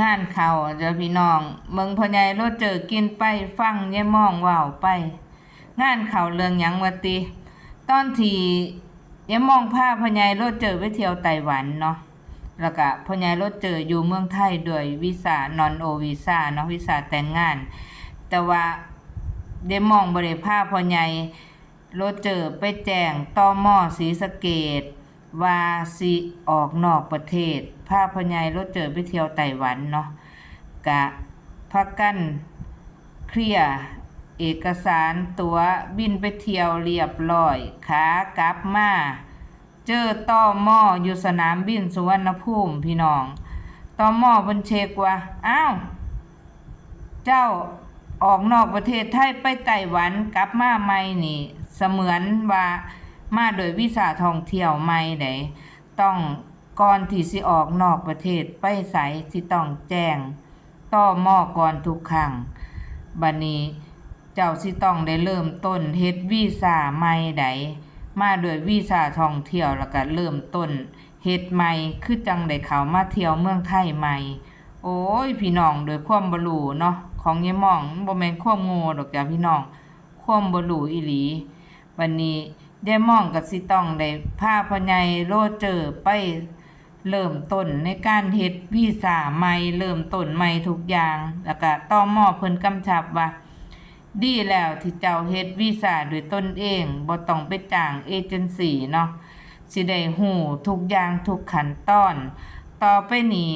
งานเขาเจ้าพี่น้องเมืองพ่อใหญ่รถเจอกินไปฟังยายมองว้าวไป งานเขาเรื่องหยังวะติ ตอนที่ยายมองพาพ่อใหญ่รถเจอไปเที่ยวไต้หวันเนาะแล้วก็พ่อใหญ่รถเจออยู่เมืองไทยด้วยวีซ่านอนโอวีซ่าเนาะวีซ่าแต่งงาน แต่ว่าเดมองบริภาพ่อใหญ่รถเจอไปแจ้งต่อมอศรีสเกด วาสิออกนอกประเทศพาพ่อใหญ่รถเจอไปเที่ยวไต้หวันเนาะกะพักกันเคลียเอกสารตัวบินไปเที่ยวเรียบร้อยขากลับมาเจอต่อหมออยู่สนามบินสุวรรณภูมิพี่น้องต่อหม้อเพิ่นเช็คว่าอ้าวเจ้าออกนอกประเทศไทยไปไต้หวันกลับมาใหม่นี่ เสมือนว่า มาโดยวีซ่าท่องเที่ยวใหม่ไดต้องก่อนที่สิออกนอกประเทศไปไสสิต้องแจ้งต่อมอก่อนทุกครั้งบัดนี้เจ้าสิต้องได้เริ่มต้นเฮ็ดวีซ่าใหม่ไดมาโดยวีซ่าท่องเที่ยวแล้วก็เริ่มต้นเฮ็ดใหม่คือจังได้เข้ามาเที่ยวเมืองไทยใหม่ โอ้ยพี่น้องโดยความบรูเนาะของยายม่องบ่แม่นความโง่ดอกจ้ะพี่น้องความบรูอีหลีวันนี้ ยายม่องก็สิต้องได้พาพ่อใหญ่โรเจอร์ไปเริ่มต้นในการเฮ็ดวีซ่าใหม่เริ่มต้นใหม่ทุกอย่าง แล้วก็ต่อมอเพิ่นกำชับว่า ดีแล้วที่เจ้าเฮ็ดวีซ่าด้วยตนเองบ่ต้องไปจ้างเอเจนซี่เนาะสิได้ฮู้ทุกอย่างทุกขั้นตอน ต่อไปนี้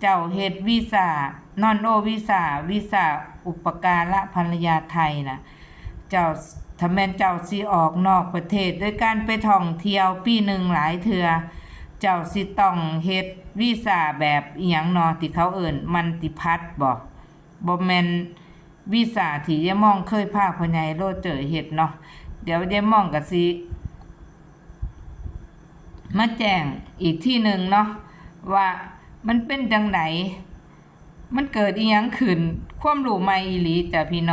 เจ้าเฮ็ดวีซ่านอนโอวีซ่าวีซ่าอุปการะภรรยาไทยนะเจ้า ถ้าแม่นเจ้าสิออกนอกประเทศด้วยการไปท่องเที่ยวปีหนึ่งหลายเทือ เจ้าสิต้องเฮ็ดวีซ่าแบบอีหยังนอที่เขาเอิ่นมันติพัดบ่บ่แม่นวีซ่าที่ยายมองเคยพาพ่อใหญ่โลดเจอเฮ็ดเนาะเดี๋ยวยายมองก็สิมาแจ้งอีกที่หนึ่งเนาะว่ามันเป็นจังไหนมันเกิดอีหยังขึ้น ความรู้ใหม่อีหลีจ้ะพี่น้อง